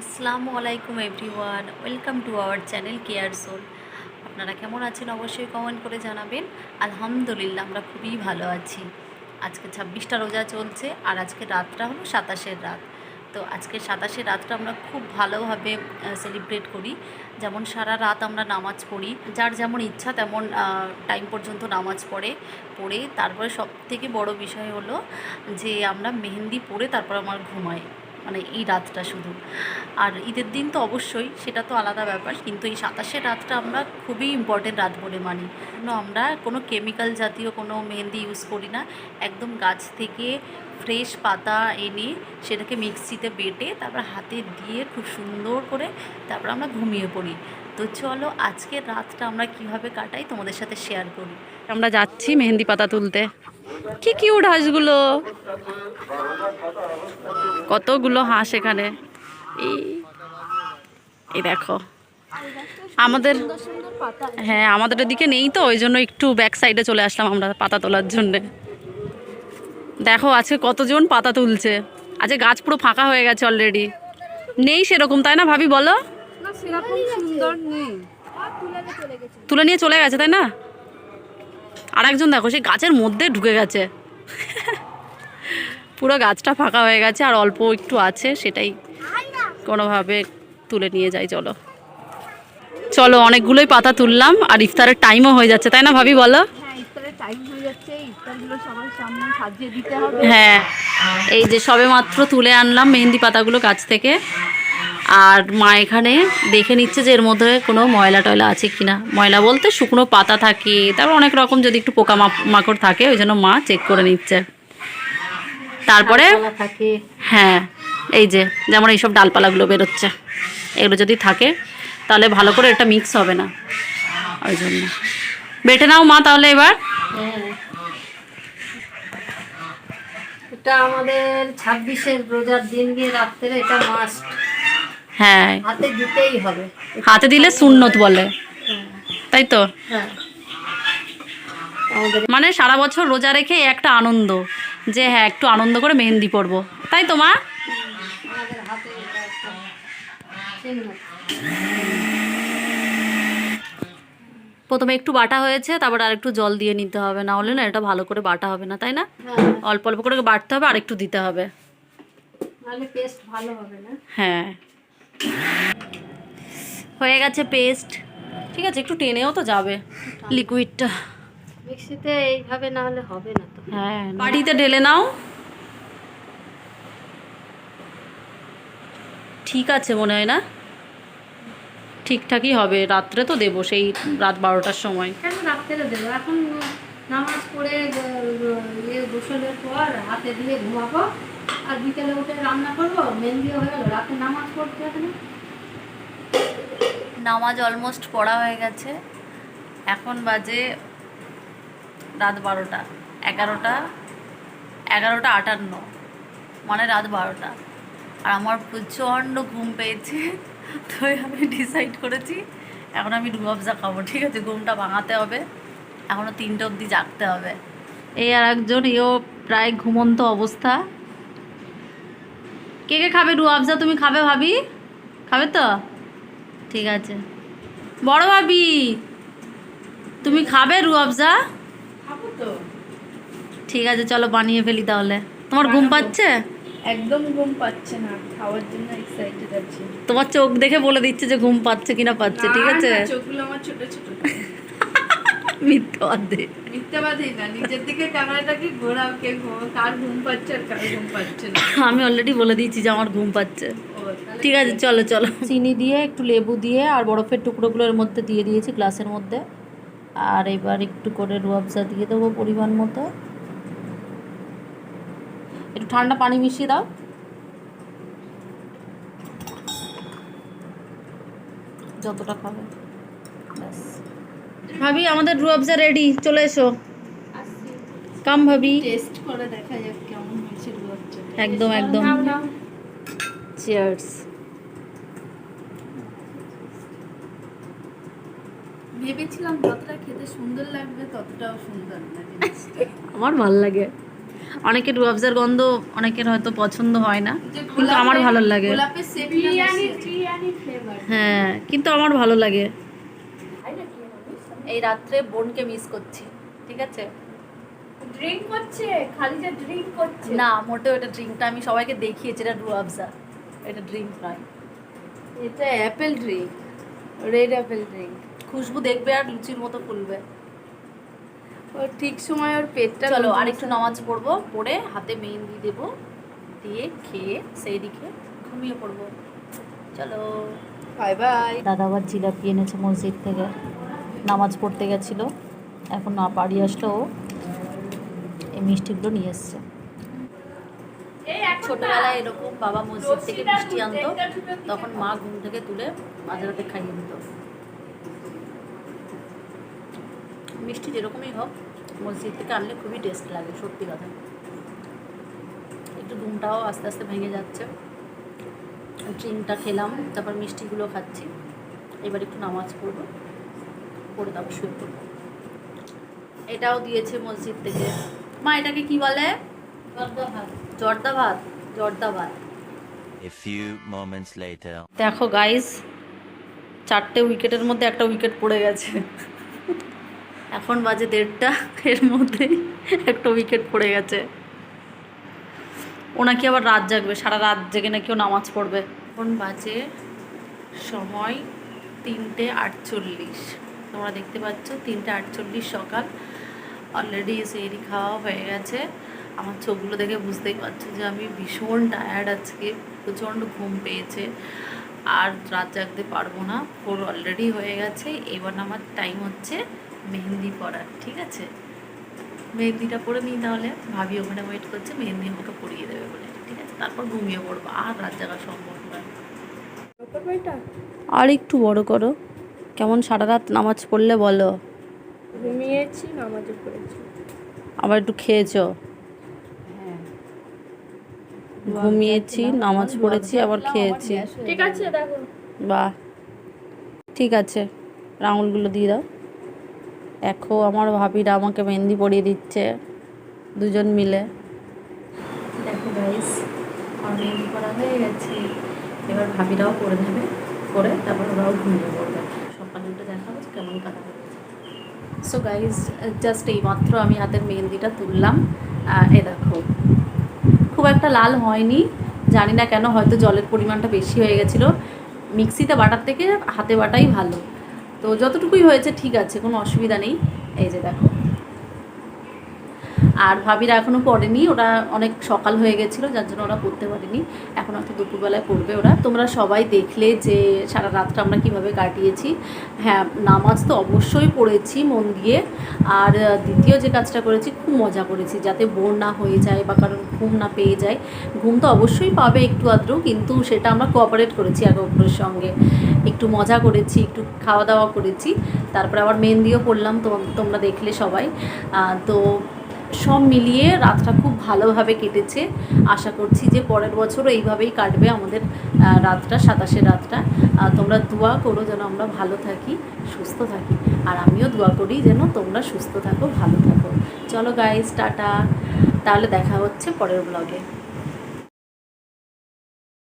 আসসালামু আলাইকুম everyone, welcome to our channel care soul. আপনারা কেমন আছেন অবশ্যই কমেন্ট করে জানাবেন। আলহামদুলিল্লাহ, আমরা খুবই ভালো আছি। আজকে ছাব্বিশটা রোজা চলছে আর আজকে রাতটা হলো সাতাশের রাত। তো আজকে সাতাশের রাতটা আমরা খুব ভালোভাবে সেলিব্রেট করি। যেমন সারা রাত আমরা নামাজ পড়ি। যার যেমন ইচ্ছা তেমন টাইম পর্যন্ত নামাজ পড়ে পড়ে। তারপরে সব থেকে বড় বিষয় হলো যে আমরা মেহেন্দি পরে তারপর আমার ঘুমাই। মানে এই রাতটা শুধু। আর ঈদের দিন তো অবশ্যই, সেটা তো আলাদা ব্যাপার, কিন্তু এই সাতাশের রাতটা আমরা খুবই ইম্পর্টেন্ট রাত বলে মানি। কেন আমরা কোনো কেমিক্যাল জাতীয় কোনো মেহেন্দি ইউজ করি না, একদম গাছ থেকে ফ্রেশ পাতা এনে সেটাকে মিক্সিতে বেটে তারপর হাতে দিয়ে খুব সুন্দর করে তারপর আমরা ঘুমিয়ে পড়ি। তো চলো আজকের রাতটা আমরা কীভাবে কাটাই তোমাদের সাথে শেয়ার করি। আমরা যাচ্ছি মেহেন্দি পাতা তুলতে। কি কিউট হাঁসগুলো। কতগুলো হাঁস এখানে। এই দেখো। আমাদের হ্যাঁ আমাদের দিকে নেই তো, ওই জন্য একটু ব্যাক সাইডে চলে আসলাম আমরা পাতা তোলার জন্যে। দেখো আজকে কতজন পাতা তুলছে। আজকে গাছ পুরো ফাঁকা হয়ে গেছে অলরেডি নেই সেরকম, তাই না ভাবি, বলো? সেরকম সুন্দর নেই। তুলে নিয়ে চলে গেছে তাই না? আর একজন দেখো সেই গাছের মধ্যে ঢুকে গেছে। পুরো গাছটা ফাঁকা হয়ে গেছে আর অল্প একটু আছে সেটাই কোনোভাবে তুলে নিয়ে যাই চলো। চলো অনেকগুলোই পাতা তুললাম আর ইফতারের টাইমও হয়ে যাচ্ছে তাই না ভাবি বলো? হ্যাঁ হ্যাঁ এই যে সবে মাত্র তুলে আনলাম মেহেন্দি পাতাগুলো গাছ থেকে। আর মা এখানে দেখে নিচ্ছে যে এর মধ্যে কোনো ময়লা টয়লা আছে কি না ময়লা বলতে শুকনো পাতা থাকে তারপর অনেক রকম যদি একটু পোকা মাকড় থাকে ওই জন্য মা চেক করে নিচ্ছে। তারপরে হ্যাঁ এই যে যেমন এইসব ডালপালাগুলো বেরোচ্ছে এগুলো যদি থাকে তাহলে ভালো করে এটা মিক্স হবে না। ওই জন্য। বেটে নাও মা তাহলে এবার। এটা আমাদের ছাব্বিশের রোজার দিন গিয়ে রাত্রে এটা মাস্ট হ্যাঁ। হাতে দিতেই হবে। হাতে দিলে সুন্নত বলে। তাই তো? হ্যাঁ। মানে সারা বছর রোজা রেখে একটা আনন্দ যে হ্যাঁ একটু আনন্দ করে মেহেন্দি পরবো। তাই তো মা? আমাদের হাতে এটা একটা চিহ্ন। প্রথমে একটু বাটা হয়েছে তারপর আর একটু জল দিয়ে নিতে হবে। না হলে না এটা ভালো করে বাটা হবে না তাই না? হ্যাঁ। অল্প অল্প করে বাটতে হবে আর একটু দিতে হবে। পেস্ট ভালো হবে না। হ্যাঁ। হয়ে গেছে পেস্ট ঠিক আছে একটু টেনেও তো যাবে লিকুইডটা মিক্সিতে এইভাবে না হলে হবে না তো। হ্যাঁ বাড়িতে ঢেলে নাও। ঠিক আছে মনে হয় না? ঠিকঠাকই হবে রাত্রে তো দেবো সেই রাত বারোটার সময়। কেন রাত্রে দেবো? এখন নামাজ পড়ে ইয়ে গোসলের পর হাতে দিয়ে ঘুমাবো আর বিকেলে উঠে রান্না করব মেহেন্দিও হয়ে গেলো। রাতে নামাজ পড়তে হবে না? নামাজ অলমোস্ট পড়া হয়ে গেছে। এখন বাজে রাত বারোটা এগারোটা এগারোটা আটান্ন। মানে রাত বারোটা। আর আমার প্রচণ্ড ঘুম পেয়েছে তো আমি ডিসাইড করেছি এখন আমি রুয়াবজা খাব ঠিক আছে? ঘুমটা ভাঙাতে হবে। এখনও তিনটে অবধি জাগতে হবে। এই আর একজন এও প্রায় ঘুমন্ত অবস্থা। কে কে খাবে রুয়াবজা তুমি খাবে ভাবি? খাবে তো? ঠিক আছে। বড় ভাবি তুমি খাবে খাব তো। ঠিক আছে চলো বানিয়ে ফেলি তাহলে। তোমার ঘুম পাচ্ছে? একদম ঘুম পাচ্ছে না খাওয়ার জন্য এক্সাইটেড আছি। তোমার চোখ দেখে বলে দিচ্ছে যে ঘুম পাচ্ছে কিনা পাচ্ছে ঠিক আছে? চোখগুলো আমার ছোট ছোট মিথ্যাবাদী। না নিজের দিকে ক্যামেরাটাকে ঘোরাও কে ঘুম- কার ঘুম পাচ্ছে আর কার ঘুম পাচ্ছে না। আমি অলরেডি বলে দিয়েছি যে আমার ঘুম পাচ্ছে। ঠিক আছে চলো চলো। চিনি দিয়ে একটু লেবু দিয়ে আর বরফের টুকরোগুলোর মধ্যে দিয়ে দিয়েছি গ্লাসের মধ্যে। আর এবার একটু করে রুয়াবজা দিয়ে দেবো পরিমাণ মতো। একটু ঠান্ডা পানি মিশিয়ে দাও। যতটা খাবে। ভাবি আমাদের রুয়াবজা রেডি চলে এসো। কাম ভাবি। টেস্ট করে দেখা যাক কেমন হয়েছে রুয়াবজা একদম একদম। চিয়ার্স ভেবেছিলাম যতটা খেতে সুন্দর লাগবে ততটাও সুন্দর না আমার ভালো লাগে। অনেকের রুয়াবজার গন্ধ অনেকের হয়তো পছন্দ হয় না কিন্তু আমার ভালো লাগে। হ্যাঁ কিন্তু আমার ভালো লাগে। এই রাত্রে বোনকে মিস করছি ঠিক আছে? ড্রিঙ্ক করছে? খালি যে ড্রিঙ্ক করছে? না মোটেও এটা ড্রিঙ্কটা আমি সবাইকে দেখিয়েছি এটা রুয়াবজা এটা ড্রিঙ্ক নয়। এটা apple drink red apple drink খুশবু দেখবে আর লুচির মতো ফুলবে। ওর ঠিক সময় ওর পেটটা চলো আরেকটু নামাজ পড়ব পড়ে হাতে মেহেন্দি দেবো দিয়ে খেয়ে সেই দিকে ঘুমিয়ে পড়ব। চলো। বাই বাই দাদা আবার জিলাপি এনেছে মসজিদ থেকে। নামাজ পড়তে গেছিল। এখন না বাড়ি আসলো ও এই মিষ্টিগুলো নিয়ে এসছে। ছোটবেলায় এরকম বাবা মসজিদ থেকে মিষ্টি আনতো, তখন মা ঘুম থেকে তুলে মাঝরাতে খাইয়ে দিত। মিষ্টি যেরকমই হোক, মসজিদ থেকে আনলে খুবই টেস্ট লাগে, সত্যি কথা। একটু ঘুমটাও আস্তে আস্তে ভেঙে যাচ্ছে। ড্রিঙ্কটা খেলাম, তারপর মিষ্টিগুলো খাচ্ছি। এবার একটু নামাজ পড়ব। শুয়ে পড়ব। এটাও দিয়েছে মসজিদ থেকে। মা এটাকে কি বলে? জর্দা ভাত জর্দা ভাত A few moments later. দেখো গাইস চারটে উইকেটের মধ্যে একটা উইকেট পড়ে গেছে। এখন বাজে দেড়টা এর মধ্যে একটা উইকেট পড়ে গেছে। ও নাকি আবার রাত জাগবে সারা রাত জেগে নাকি ও নামাজ পড়বে। এখন বাজে সময় তিনটে আটচল্লিশ। তোমরা দেখতে পাচ্ছ, তিনটে আটচল্লিশ সকাল। অলরেডি সেরি খাওয়া হয়ে গেছে। আমার চোখগুলো দেখে বুঝতেই পারছ যে আমি ভীষণ টায়ার্ড আজকে, প্রচণ্ড ঘুম পেয়েছে। আর রাত জাগতে পারব না। ফোর অলরেডি হয়ে গেছে। এবার আমার টাইম হচ্ছে মেহেন্দি পরার, ঠিক আছে? মেহেন্দিটা পরে নিই তাহলে। ভাবি ওখানে ওয়েট করছে মেহেন্দি আমাকে পরিয়ে দেবে বলে, ঠিক আছে? তারপর ঘুমিয়ে পড়ব। আর রাত জাগা সম্ভব নয়। আর একটু বড় করো। কেমন সারা রাত নামাজ পড়লে বলো? ঘুমিয়েছি নামাজও পড়েছি। আবার একটু খেয়েছো? ঘুমিয়েছি নামাজ পড়েছি আবার খেয়েছি। ঠিক আছে দেখো। বাহ। ঠিক আছে আঙুলগুলো দিয়ে দাও। দেখো আমার ভাবিরা আমাকে মেহেন্দি পরিয়ে দিচ্ছে দুজন মিলে। দেখো গাইস আমার মেহেন্দি করা হয়ে গেছে। এবার ভাবিরাও করে নেবে করে তারপর ওরাও ঘুমিয়ে পড়বে সকালে উঠে দেখাবো যে কেমন কাটা হয়েছে সো গাইজ জাস্ট এইমাত্র আমি হাতের মেহেন্দিটা তুললাম। এ দেখো। খুব একটা লাল হয়নি। জানি না কেন, হয়তো জলের পরিমাণটা বেশি হয়ে গেছিল। মিক্সিতে বাটার থেকে হাতে বাটাই ভালো। তো যতটুকুই হয়েছে, ঠিক আছে, কোনো অসুবিধা নেই। এই যে দেখো। আর ভাবিরা এখনও পড়েনি, ওরা অনেক সকাল হয়ে গেছিল, যার জন্য ওরা পড়তে পারেনি। এখন হয়তো দুপুরবেলায় পড়বে ওরা। তোমরা সবাই দেখলে যে সারা রাতটা আমরা কীভাবে কাটিয়েছি। হ্যাঁ নামাজ তো অবশ্যই পড়েছি মন দিয়ে। আর দ্বিতীয় যে কাজটা করেছি, খুব মজা করেছি, যাতে বোর না হয়ে যায় বা কারণ ঘুম না পেয়ে যায়। ঘুম তো অবশ্যই পাবে একটু আদ্রু কিন্তু সেটা আমরা কোঅপারেট করেছি একে অপরের সঙ্গে। একটু মজা করেছি, একটু খাওয়া দাওয়া করেছি। তারপরে আবার মেহেন্দিও পড়লাম তোমরা দেখলে সবাই। তো সব মিলিয়ে রাতটা খুব ভালোভাবে কেটেছে। আশা করছি যে পরের বছরও এইভাবেই কাটবে আমাদের রাতটা সাতাশে রাতটা। তোমরা দোয়া করো যেন আমরা ভালো থাকি, সুস্থ থাকি। আর আমিও দোয়া করি যেন তোমরা সুস্থ থাকো, ভালো থাকো। চলো গাইজ টাটা। তাহলে দেখা হচ্ছে পরের ব্লগে